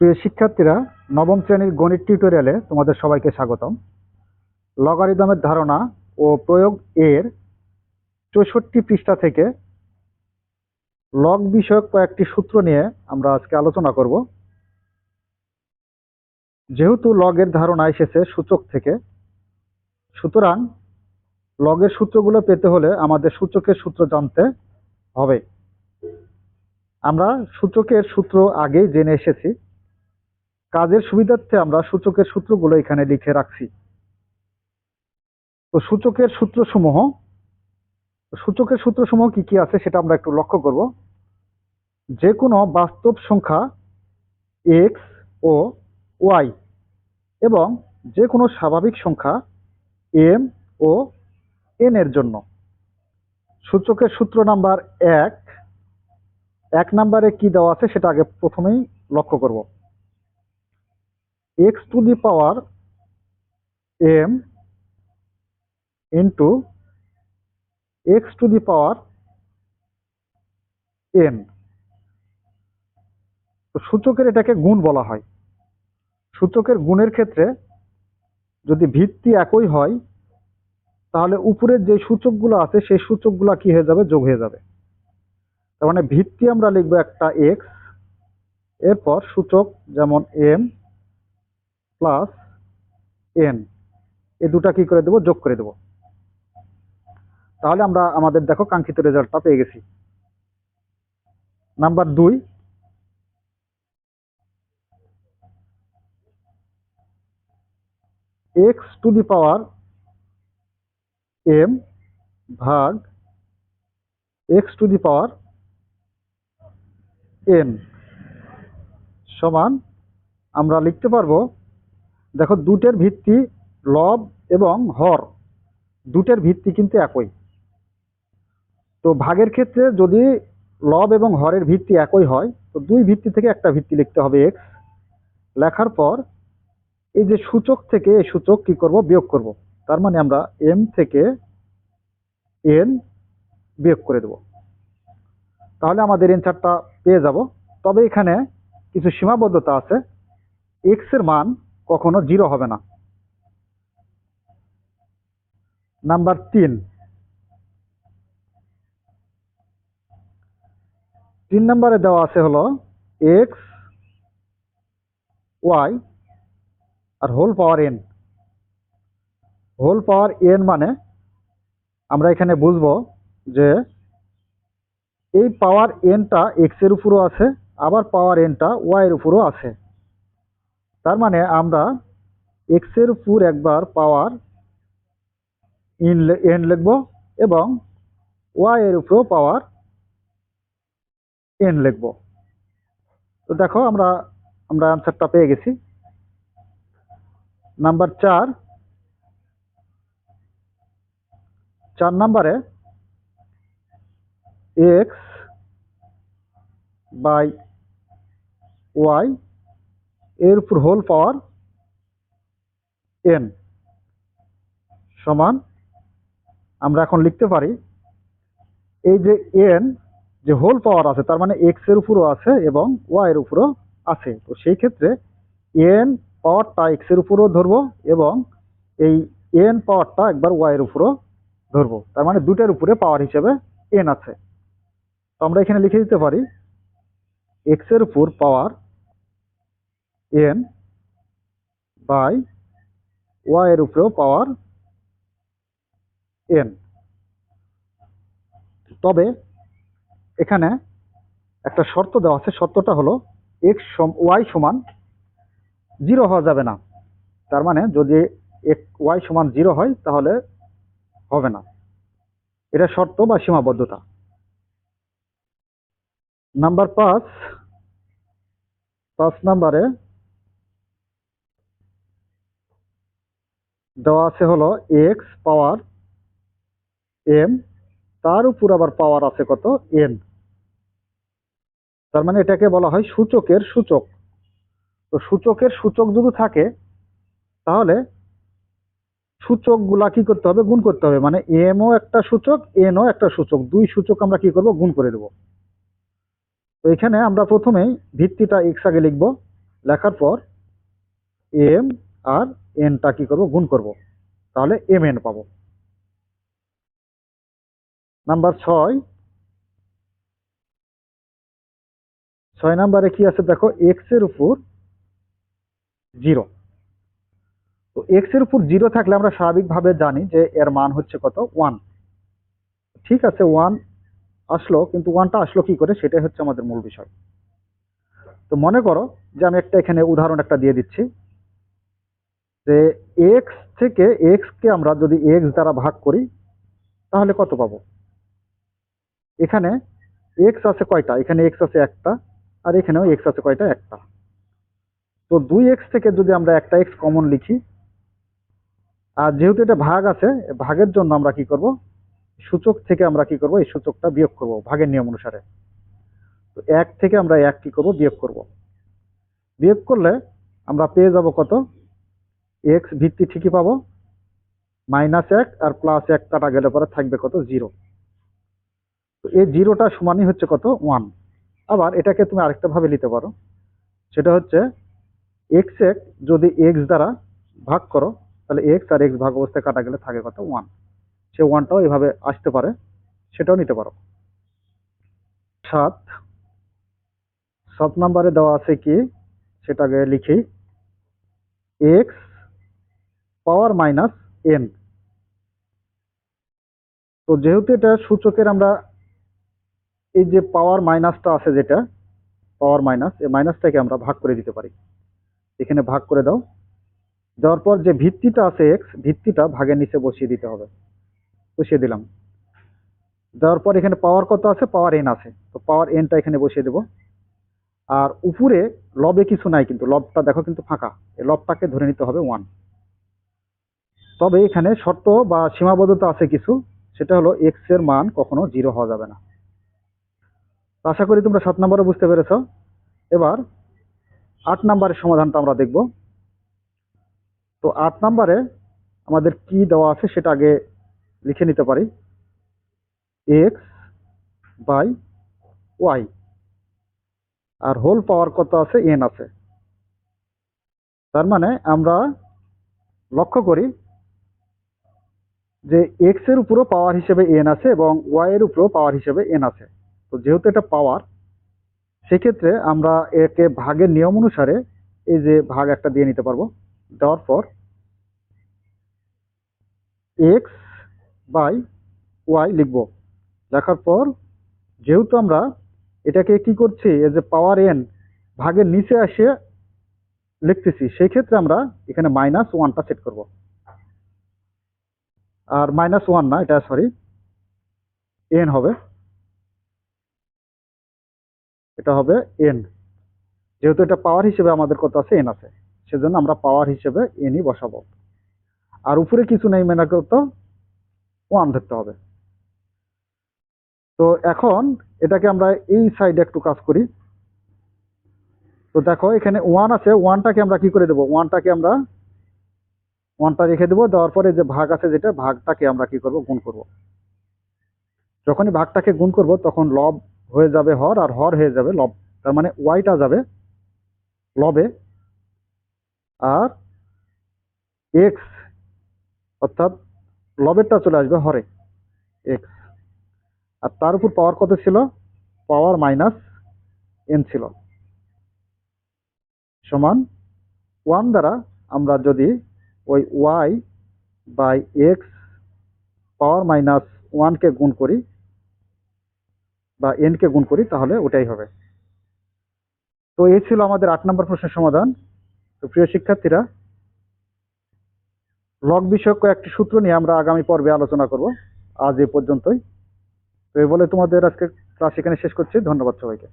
প্রিয় শিক্ষার্থীরা, নবম শ্রেণির গণিত টিউটোরিয়ালে তোমাদের সবাইকে স্বাগতম। লগারিদমের ধারণা ও প্রয়োগ এর চৌষট্টি পৃষ্ঠা থেকে লগ বিষয়ক কয়েকটি সূত্র নিয়ে আমরা আজকে আলোচনা করব। যেহেতু লগের ধারণা এসেছে সূচক থেকে, সুতরাং লগের সূত্রগুলো পেতে হলে আমাদের সূচকের সূত্র জানতে হবে। আমরা সূচকের সূত্র আগেই জেনে এসেছি। কাজের সুবিধার্থে আমরা সূচকের সূত্রগুলো এখানে লিখে রাখছি। তো সূচকের সূত্রসমূহ সূচকের সূত্রসমূহ কি কি আছে সেটা আমরা একটু লক্ষ্য করব। যে কোনো বাস্তব সংখ্যা এক্স ও ওয়াই এবং যে কোনো স্বাভাবিক সংখ্যা এম ও এন এর জন্য। সূচকের সূত্র নাম্বার এক এক নাম্বারে কি দেওয়া আছে সেটা আগে প্রথমেই লক্ষ্য করব। X to the power m into x to the power n. তো সূচকের এটাকে গুণ বলা হয়। সূচকের গুণের ক্ষেত্রে যদি ভিত্তি একই হয়, তাহলে উপরের যে সূচকগুলো আছে, সেই সূচকগুলো কি হয়ে যাবে? যোগ হয়ে যাবে। তার মানে ভিত্তি আমরা লিখব একটা এক্স, এরপর সূচক যেমন এম প্লাস এন এই দুটা কি করে দেবো? যোগ করে দেবো। তাহলে আমরা আমাদের দেখো কাঙ্ক্ষিত রেজাল্টটা পেয়ে গেছি। নাম্বার দুই x to the power m ভাগ x to the power n সমান আমরা লিখতে পারব দেখো, দুটের ভিত্তি লব এবং হর। দুটের ভিত্তি কিন্তু একই। তো ভাগের ক্ষেত্রে যদি লব এবং হরের ভিত্তি একই হয়, তো দুই ভিত্তি থেকে একটা ভিত্তি লিখতে হবে এক্স লেখার পর এই যে সূচক থেকে এই সূচক কি করব? বিয়োগ করব। তার মানে আমরা এম থেকে এন বিয়োগ করে দেব। তাহলে আমাদের এনসারটা পেয়ে যাব। তবে এখানে কিছু সীমাবদ্ধতা আছে। এক্সের মান কখনো জিরো হবে না। নাম্বার তিন। তিন নম্বরে দেওয়া আছে হলো এক্স ওয়াই আর whole power n whole power n মানে আমরা এখানে বুঝব যে এই পাওয়ার এনটা এক্সের উপরও আছে, আবার পাওয়ার এনটা ওয়াই এর উপরও আছে। তার মানে আমরা এক্সের উপর একবার পাওয়ার ইন এন লিখব এবং ওয়াই এর উপরও পাওয়ার এন লিখব। তো দেখো আমরা আমরা অ্যান্সারটা পেয়ে গেছি। নাম্বার চার। চার নাম্বারে এক্স বাই ওয়াই এর উপর হোল পাওয়ার এন সমান, আমরা এখন লিখতে পারি, এই যে এন যে হোল পাওয়ার আছে, তার মানে এক্সের উপরও আছে এবং ওয়াই এর উপরও আছে। তো সেই ক্ষেত্রে এন পাওয়ারটা এক্সের উপরও ধরবো এবং এই এন পাওয়ারটা একবার ওয়াই এর উপরও ধরবো। তার মানে দুটার উপরে পাওয়ার হিসেবে এন আছে। তো আমরা এখানে লিখে দিতে পারি এক্সের উপর পাওয়ার এন বাই ওয়াই এর উপরেও পাওয়ার এন তবে এখানে একটা শর্ত দেওয়া আছে, শর্তটা হলো এক্স ওয়াই সমান জিরো হওয়া যাবে না। তার মানে যদি এক ওয়াই সমান জিরো হয়, তাহলে হবে না। এটা শর্ত বা সীমাবদ্ধতা। নাম্বার পাঁচ পাঁচ নাম্বারে দেওয়া আছে হলো এক্স পাওয়ার এম তার উপর আবার পাওয়ার আছে কত এন তার মানে এটাকে বলা হয় সূচকের সূচক। তো সূচকের সূচক যদি থাকে, তাহলে সূচকগুলা কি করতে হবে? গুণ করতে হবে। মানে এমও একটা সূচক এনও একটা সূচক। দুই সূচক আমরা কি করব? গুণ করে দেব। তো এখানে আমরা প্রথমেই ভিত্তিটা এক্স আগে লিখব। লেখার পর এম আর এনটা কি করব? গুণ করব। তাহলে এম এন পাবো। নাম্বার ছয়। ছয় নাম্বারে কি আছে দেখো? এক্সের উপর জিরো তো এক্সের উপর জিরো থাকলে আমরা স্বাভাবিকভাবে জানি যে এর মান হচ্ছে কত? ওয়ান ঠিক আছে ওয়ান আসলো, কিন্তু ওয়ানটা আসলো কি করে? সেটাই হচ্ছে আমাদের মূল বিষয়। তো মনে করো যে আমি একটা এখানে উদাহরণ একটা দিয়ে দিচ্ছি। যে এক্স থেকে এক্স কে আমরা যদি এক্স দ্বারা ভাগ করি, তাহলে কত পাবো? এখানে এক্স আছে কয়টা? এখানে এক্স আছে একটা, আর এখানেও এক্স আছে কয়টা? একটা। তো দুই এক্স থেকে যদি আমরা একটা এক্স কমন লিখি, আর যেহেতু এটা ভাগ আছে, ভাগের জন্য আমরা কি করব? সূচক থেকে আমরা কি করব? এই সূচকটা বিয়োগ করব ভাগের নিয়ম অনুসারে। তো এক থেকে আমরা এক কি করব? বিয়োগ করব। বিয়োগ করলে আমরা পেয়ে যাব কত? এক্স ভিত্তি ঠিকই পাবো? মাইনাস এক আর প্লাস এক কাটা গেলে পরে থাকবে কত? জিরো তো এই জিরোটা সমানই হচ্ছে কত? ওয়ান আবার এটাকে তুমি আরেকটা ভাবে নিতে পারো। সেটা হচ্ছে এক্স এক যদি এক্স দ্বারা ভাগ করো, তাহলে এক্স আর এক্স ভাগ অবস্থায় কাটা গেলে থাকে কত? ওয়ান সে ওয়ানটাও এভাবে আসতে পারে, সেটাও নিতে পারো। সাত। সাত নাম্বারে দেওয়া আছে কি? সেটাকে লিখি। X power minus n. তো যেহেতু এটা সূচকের আমরা এই যে পাওয়ার মাইনাসটা আছে যেটা, পাওয়ার মাইনাস, এই মাইনাসটাকে আমরা ভাগ করে দিতে পারি। এখানে ভাগ করে দাও। দেওয়ার পর যে ভিত্তিটা আছে এক্স ভিত্তিটা ভাগের নিচে বসিয়ে দিতে হবে। বসিয়ে দিলাম। দেওয়ার পর এখানে পাওয়ার কত আছে? পাওয়ার এন আছে। তো পাওয়ার এনটা এখানে বসিয়ে দেব। আর উপরে লবে কিছু নাই কিন্তু, লবটা দেখো কিন্তু ফাঁকা। এই লবটাকে ধরে নিতে হবে ওয়ান তবে এখানে শর্ত বা সীমাবদ্ধতা আছে কিছু। সেটা হলো এক্সের মান কখনো জিরো হওয়া যাবে না। আশা করি তোমরা সাত নম্বরে বুঝতে পেরেছ। এবার আট নম্বরের সমাধানটা আমরা দেখব। তো আট নম্বরে আমাদের কি দেওয়া আছে সেটা আগে লিখে নিতে পারি। এক্স বাই ওয়াই আর হোল পাওয়ার কত আছে? এন আছে। তার মানে আমরা লক্ষ্য করি যে এক্সের উপরও পাওয়ার হিসেবে এন আছে এবং ওয়াই এর উপরও পাওয়ার হিসেবে এন আছে। তো যেহেতু এটা পাওয়ার সেক্ষেত্রে আমরা একে ভাগের নিয়ম অনুসারে এই যে ভাগ একটা দিয়ে নিতে পারব। দেওয়ার পর এক্স বাই ওয়াই লিখব। লেখার পর যেহেতু আমরা এটাকে কি করছি, এই যে পাওয়ার এন ভাগের নিচে আসে লিখতেছি সেই ক্ষেত্রে আমরা এখানে মাইনাস ওয়ানটা সেট করব। আর মাইনাস ওয়ান না, এটা সরি এন হবে। এটা হবে এন যেহেতু এটা পাওয়ার হিসেবে আমাদের কত আছে? এন আছে। সেজন্য আমরা পাওয়ার হিসেবে এনই বসাবো। আর উপরে কিছু নেই মেনা কত ওয়ান ধরতে হবে। তো এখন এটাকে আমরা এই সাইডে একটু কাজ করি। তো দেখো এখানে ওয়ান আছে ওয়ানটাকে আমরা কি করে দেবো? ওয়ানটাকে আমরা ওয়ানটা রেখে দেবো, দেওয়ার পরে যে ভাগ আছে যেটা, ভাগটাকে আমরা কি করব? গুণ করব। যখনই ভাগটাকে গুণ করব, তখন লব হয়ে যাবে হর, আর হর হয়ে যাবে লব। তার মানে ওয়াইটা যাবে লবে, আর এক্স অর্থাৎ লবেরটা চলে আসবে হরে, এক্স। আর তার উপর পাওয়ার কত ছিল? পাওয়ার মাইনাস এন ছিল। সমান ওয়ান দ্বারা আমরা যদি ওই y by x power minus ওয়ানকে গুণ করি বা এনকে গুণ করি, তাহলে ওটাই হবে। তো এই ছিল আমাদের আট নম্বর প্রশ্নের সমাধান। তো প্রিয় শিক্ষার্থীরা লগ বিষয়ক কয়েকটি সূত্র নিয়ে আমরা আগামী পর্বে আলোচনা করব। আজ এ পর্যন্তই। তো এই বলে তোমাদের আজকে ক্লাস এখানে শেষ করছি। ধন্যবাদ সবাইকে।